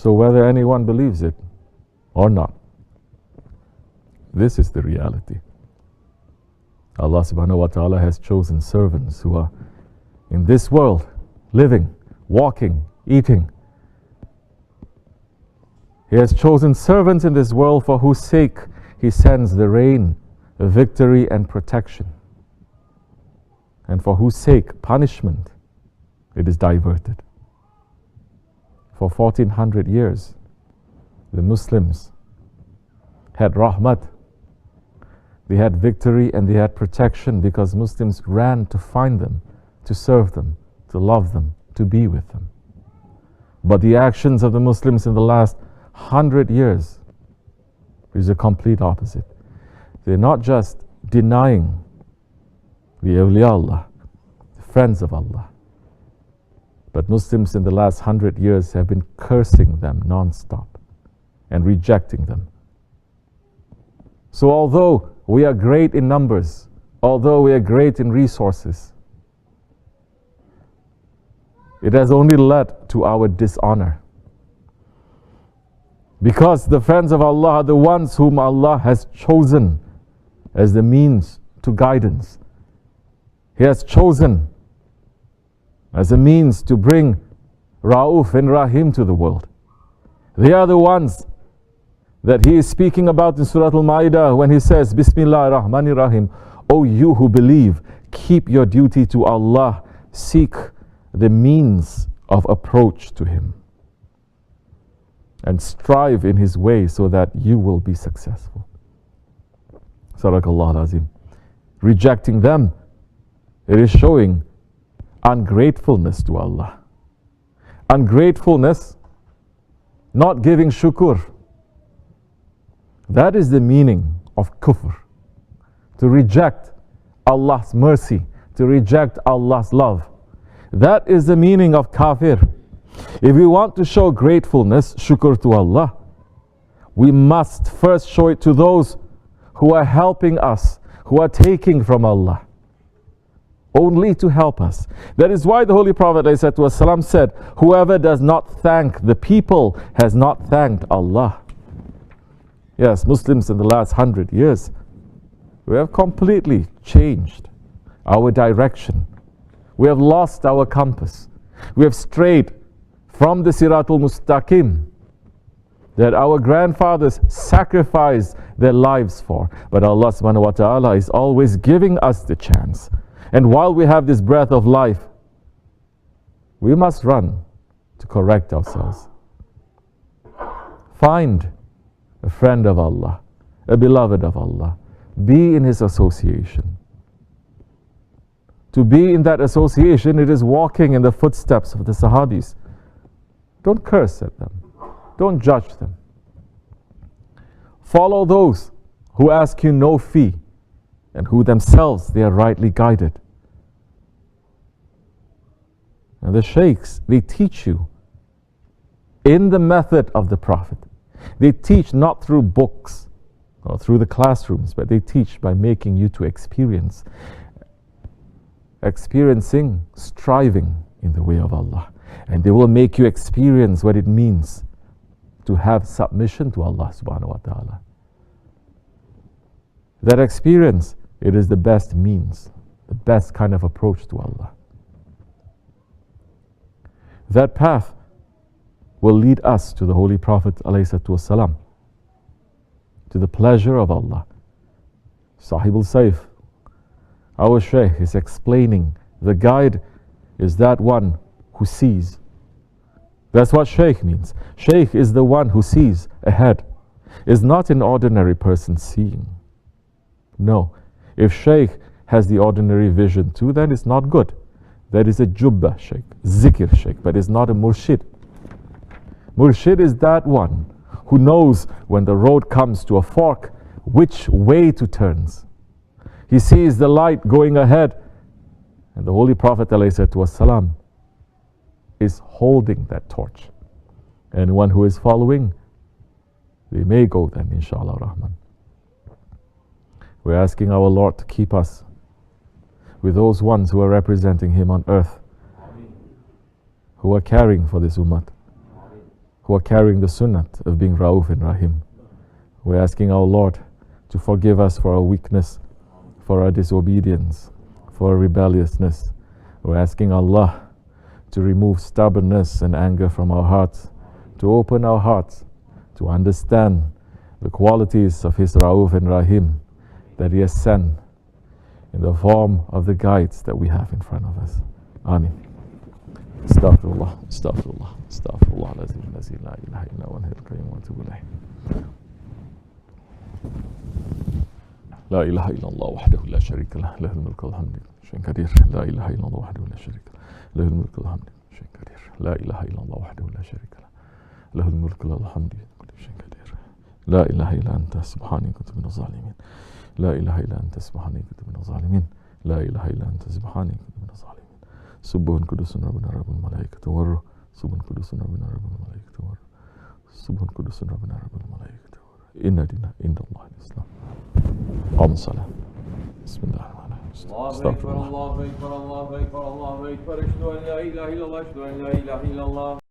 So, whether anyone believes it or not, this is the reality. Allah subhanahu wa ta'ala has chosen servants who are in this world, living, walking, eating. He has chosen servants in this world for whose sake He sends the rain, victory, and protection, and for whose sake punishment it is diverted. For 1400 years, the Muslims had rahmat, they had victory, and they had protection because Muslims ran to find them, to serve them, to love them, to be with them. But the actions of the Muslims in the last hundred years is the complete opposite. They're not just denying the awliya Allah, the friends of Allah, but Muslims in the last hundred years have been cursing them non-stop and rejecting them. So although we are great in numbers, although we are great in resources, it has only led to our dishonor. Because the friends of Allah are the ones whom Allah has chosen as the means to guidance. He has chosen as a means to bring Rauf and Rahim to the world. They are the ones that he is speaking about in Surah Al Ma'idah when he says, Bismillah ar-Rahman rahim O you who believe, keep your duty to Allah, seek the means of approach to Him, and strive in His way so that you will be successful. Sadaqallah Azim. Rejecting them, it is showing ungratefulness to Allah. Ungratefulness, not giving shukr. That is the meaning of kufr. To reject Allah's mercy, to reject Allah's love. That is the meaning of kafir. If we want to show gratefulness, shukr to Allah, we must first show it to those who are helping us, who are taking from Allah only to help us. That is why the Holy Prophet ﷺ said, Whoever does not thank the people has not thanked Allah. Yes, Muslims in the last hundred years, we have completely changed our direction. We have lost our compass. We have strayed from the Siratul Mustaqim that our grandfathers sacrificed their lives for. But Allah subhanahu wa ta'ala is always giving us the chance and while we have this breath of life, we must run to correct ourselves. Find a friend of Allah, a beloved of Allah. Be in His association. To be in that association, it is walking in the footsteps of the Sahabis. Don't curse at them, don't judge them. Follow those who ask you no fee and who themselves they are rightly guided. And the sheikhs, they teach you in the method of the Prophet. They teach not through books or through the classrooms, but they teach by making you to experience, experiencing, striving in the way of Allah. And they will make you experience what it means to have submission to Allah subhanahu wa ta'ala. That experience, it is the best means, the best kind of approach to Allah. That path will lead us to the Holy Prophet والسلام, to the pleasure of Allah. Sahib al Saif, our Shaykh, is explaining the guide is that one who sees. That's what Shaykh means. Shaykh is the one who sees ahead, is not an ordinary person seeing. No. if Shaykh has the ordinary vision too, then it's not good. That is a jubba sheikh, zikr sheikh, but it's not a murshid. Murshid is that one who knows when the road comes to a fork which way to turn. He sees the light going ahead, and the Holy Prophet ﷺ is holding that torch. And one who is following, they may go then, inshallah rahman. We're asking our Lord to keep us with those ones who are representing Him on earth, who are caring for this ummah, who are carrying the sunnat of being Rauf and Rahim. We're asking our Lord to forgive us for our weakness, for our disobedience, for our rebelliousness. We're asking Allah to remove stubbornness and anger from our hearts, to open our hearts to understand the qualities of His Rauf and Rahim that He has sent in the form of the guides that we have in front of us. Amin. Astaghfirullah, astaghfirullah, astaghfirullah, lazim, lazim, la ilaha illa wa al qayyum wa atubu ilayh. لا إله إلا الله وحده لا شريك له له الملك والحمد شيء كبير لا إله إلا الله وحده لا شريك له له الملك والحمد شيء كبير لا إله إلا الله وحده لا شريك له له الملك والحمد كل شيء كبير لا إله إلا أنت سبحانك كنت من الظالمين لا إله إلا أنت سبحانك كنت من الظالمين. لا إله إلا أنت سبحانك كنت من الظالمين. سبح قدوس ربنا رب الملائكة والروح سبح قدوس ربنا رب الملائكة والروح سبح قدوس ربنا رب الملائكة والروح إن دينا عند الله الإسلام. قام الصلاة. بسم الله الرحمن الرحيم. الله أكبر الله أكبر الله أكبر الله أكبر. أشهد أن لا إله إلا الله أشهد أن لا إله إلا الله.